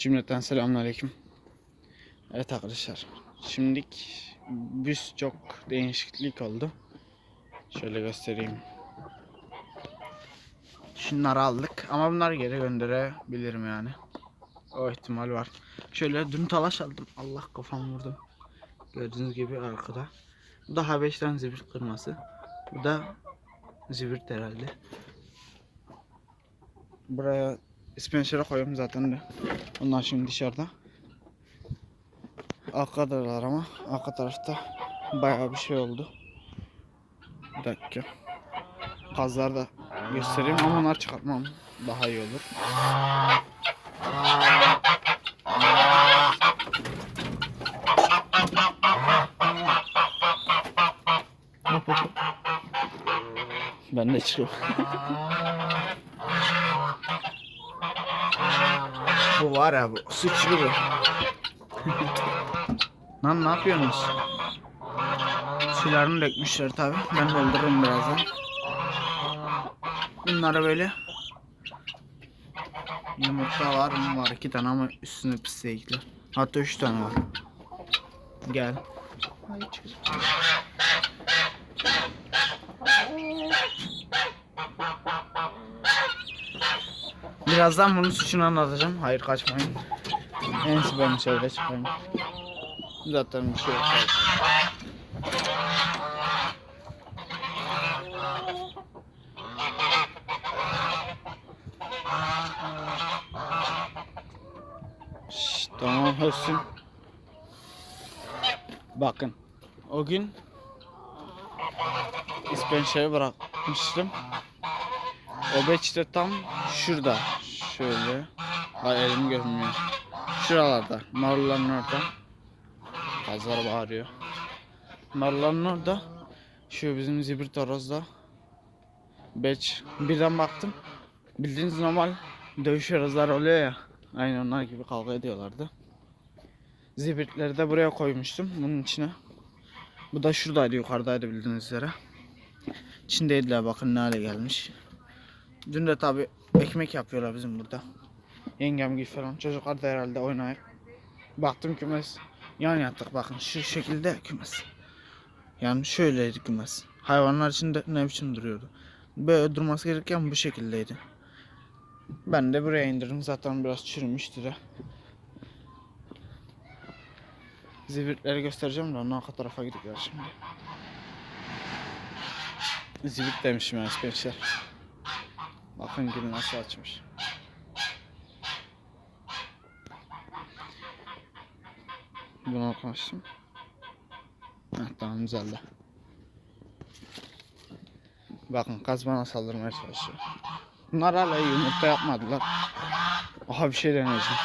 Cümleten selamünaleyküm. Evet arkadaşlar. Şimdilik büs çok değişiklik oldu. Şöyle göstereyim. Şunları aldık ama bunları geri gönderebilirim yani. O ihtimal var. Şöyle dün talaş aldım. Allah kafam vurdum. Gördüğünüz gibi arkada. Bu da H5'ten zibrit kırması. Bu da zibrit herhalde. Buraya Spencer'a koyuyorum zaten de. Onlar şimdi dışarıda. Arkadalar ama arka tarafta bayağı bir şey oldu. Bir dakika. Kazlar da göstereyim ama onlar çıkartmam daha iyi olur. Ben de çıkıyorum. bu var ya bu suçlu bu. Lan ne yapıyorsunuz? Sularını dökmüşler tabi. Ben doldururum birazdan. Bunları böyle Yumurta var mı var iki tane ama üstüne pislikler. Hatta üç tane var. Gel. Ay çocuk. Birazdan bunun suçunu anlatacağım. Hayır kaçmayın. En iyisi ben şöyle çıkayım. Zaten bir şey yok. Tamam olsun. Bakın. O gün İspençe'yi bırakmıştım. O beç de tam şurada. Şöyle. Ay elim görünmüyor. Şuralarda. Marulların orada. Pazar bağırıyor. Marulların orada. Şu bizim zibir torozda. Beç. Birden baktım. Bildiğiniz normal dövüş horozlar oluyor ya. Aynı onlar gibi kavga ediyorlardı. Zibritleri de buraya koymuştum. Bunun içine. Bu da şuradaydı yukarıdaydı bildiğiniz üzere. İçindeydiler bakın ne hale gelmiş. Dün de tabi ekmek yapıyorlar bizim burada. Yengem gibi falan. Çocuklar da herhalde oynayıp. Baktım kümes. Yan yattık bakın şu şekilde kümes. Yani şöyleydi kümes. Hayvanlar içinde ne biçim duruyordu. Böyle durması gereken bu şekildeydi. Ben de buraya indirdim. Zaten biraz çürümüştü de. Zibritleri göstereceğim de onun arka tarafa gidiyorlar şimdi. Zibrit demişim yani gençler. Bakın gibi nasıl açmış. Bunu okumuştum. Heh, tamam düzeldi. Bakın kaz bana saldırmaya çalışıyor. Bunlar hala yumurta yapmadılar. Aha bir şey deneyeceğim.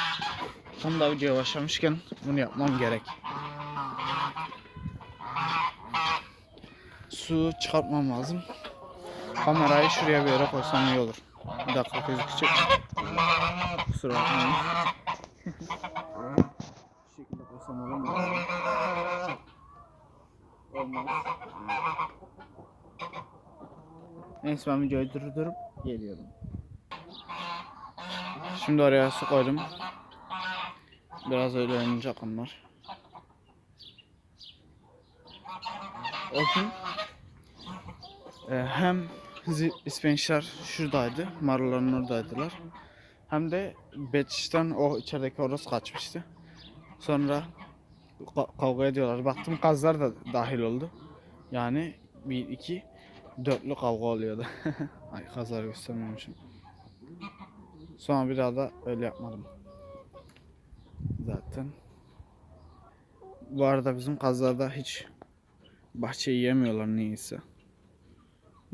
Tam da videoya başlamışken bunu yapmam gerek. Su çıkartmam lazım. Kamerayı şuraya bir yere koysam iyi olur. Bir dakika gözükecek. Kusura bakmayın. Bu şekilde koysam mu? Olmaz. Neyse ben videoyu durdurup geliyorum. Şimdi oraya su koydum. Biraz öyle oynayacak onlar. O gün e, hem ispençler şuradaydı, marulların oradaydılar. Hem de Betiş'ten o içerideki horoz kaçmıştı. Sonra ka- kavga ediyorlar. Baktım kazlar da dahil oldu. Yani bir iki dörtlü kavga oluyordu. Ay kazları göstermemişim. Sonra bir daha da öyle yapmadım. Zaten. Bu arada bizim kazlarda hiç bahçeyi yemiyorlar niyeyse.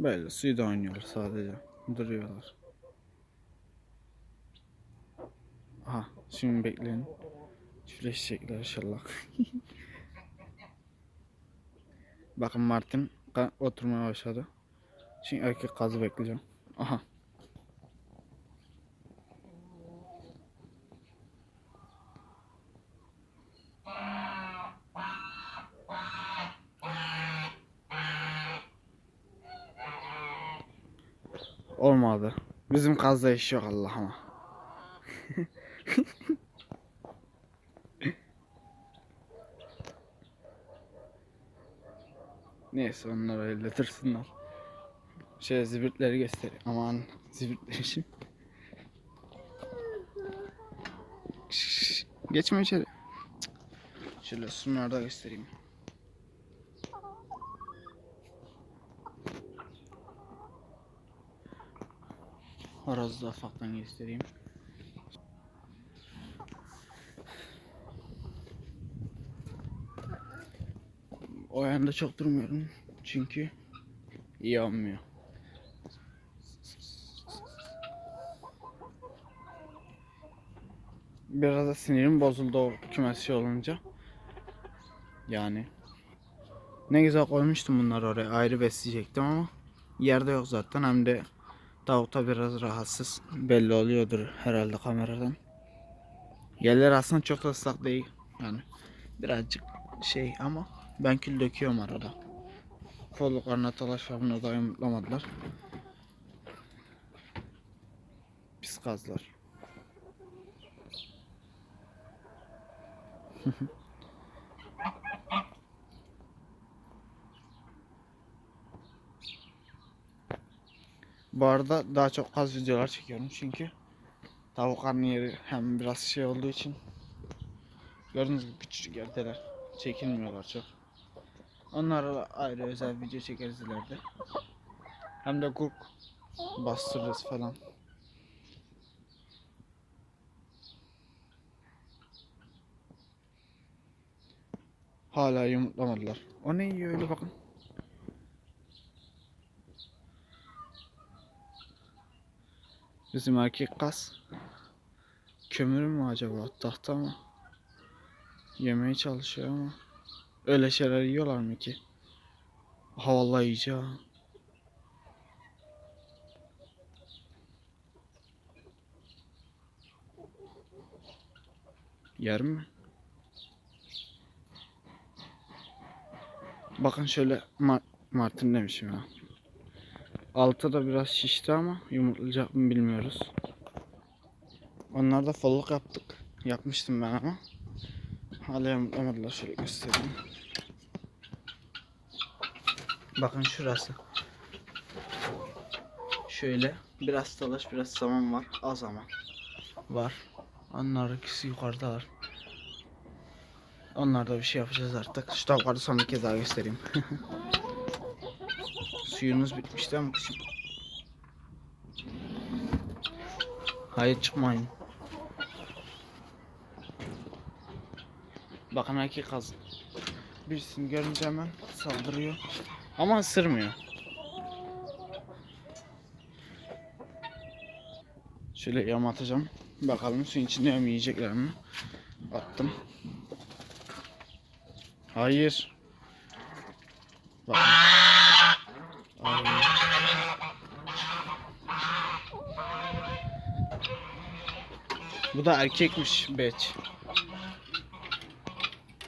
Böyle suyu oynuyorlar sadece. Duruyorlar. Aha şimdi bekleyin. Çiftleşecekler inşallah. Bakın Martin oturmaya başladı. Şimdi erkek kazı bekleyeceğim. Aha. Olmadı. Bizim kazda iş yok Allah'ıma. Neyse onları elletirsinler. Şey zibirtleri göstereyim. Aman zibirtleri şimdi. Geçme içeri. Şöyle sunlarda göstereyim. Horozu da ufaktan göstereyim. O yanda çok durmuyorum. Çünkü iyi olmuyor. Biraz da sinirim bozuldu o kümesi olunca. Yani. Ne güzel koymuştum bunları oraya. Ayrı besleyecektim ama yerde yok zaten. Hem de tavuk da biraz rahatsız. Belli oluyordur herhalde kameradan. Yerler aslında çok da ıslak değil. Yani birazcık şey ama ben kül döküyorum arada. Kolluklarına talaş var bunu da yumurtlamadılar. Pis kazlar. Bu arada daha çok kaz videolar çekiyorum çünkü tavukların yeri hem biraz şey olduğu için gördüğünüz gibi küçücük yerdeler çekilmiyorlar çok. Onlara ayrı özel video çekeriz ileride. Hem de kurk bastırırız falan. Hala yumurtlamadılar. O ne yiyor öyle bakın. Bizim erkek kas. Kömür mü acaba? Tahta mı? Yemeye çalışıyor ama. Öyle şeyler yiyorlar mı ki? Ha vallahi yiyeceğim. Yer mi? Bakın şöyle Mar Martin demişim ya. Altı da biraz şişti ama yumurtlayacak mı bilmiyoruz. Onlarda folluk yaptık. Yapmıştım ben ama. Hala yumurtlamadılar. Şöyle göstereyim. Bakın şurası. Şöyle biraz talaş biraz saman var. Az ama var. Onlar ikisi yukarıdalar. Onlarda bir şey yapacağız artık. Şu tavukları son bir kez daha göstereyim. Suyunuz bitmişti ama kışın. Hayır çıkmayın. Bakın erkek kaz. Birisini görünce hemen saldırıyor. Ama ısırmıyor. Şöyle yam atacağım. Bakalım suyun içinde mi yiyecekler mi? Attım. Hayır. Bakın. Bu da erkekmiş beç.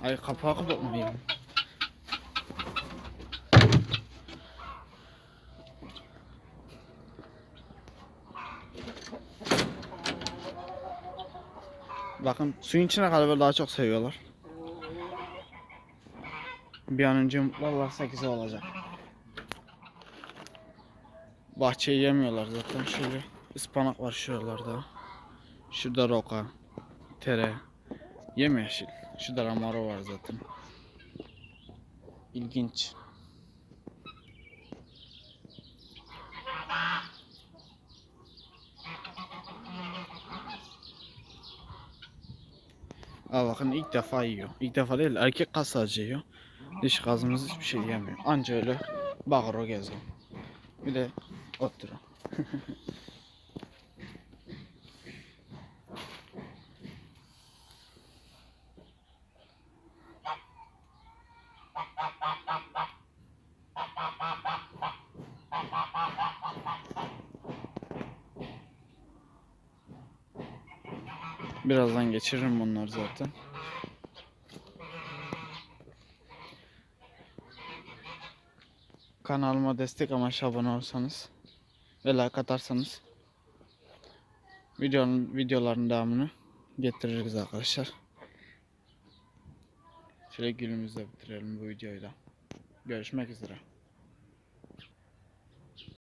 Ay kapağı kapatmalıyım. Bakın suyun içine galiba daha çok seviyorlar. Bir an önce mutlarlarsa güzel olacak. Bahçeyi yemiyorlar zaten. Şöyle ıspanak var şuralarda. Şurada roka, tere, yemyeşil. Şurada ramaro var zaten. İlginç. Aa bakın ilk defa yiyor. İlk defa değil erkek kaz sadece yiyor. Diş kazımız hiçbir şey yemiyor. Anca öyle bağır o geziyor. Bir de oturuyor. Birazdan geçiririm bunları zaten. Kanalıma destek amaçlı abone olursanız ve like atarsanız videonun videoların devamını getiririz arkadaşlar. Şöyle gülümüzle bitirelim bu videoyu da. Görüşmek üzere.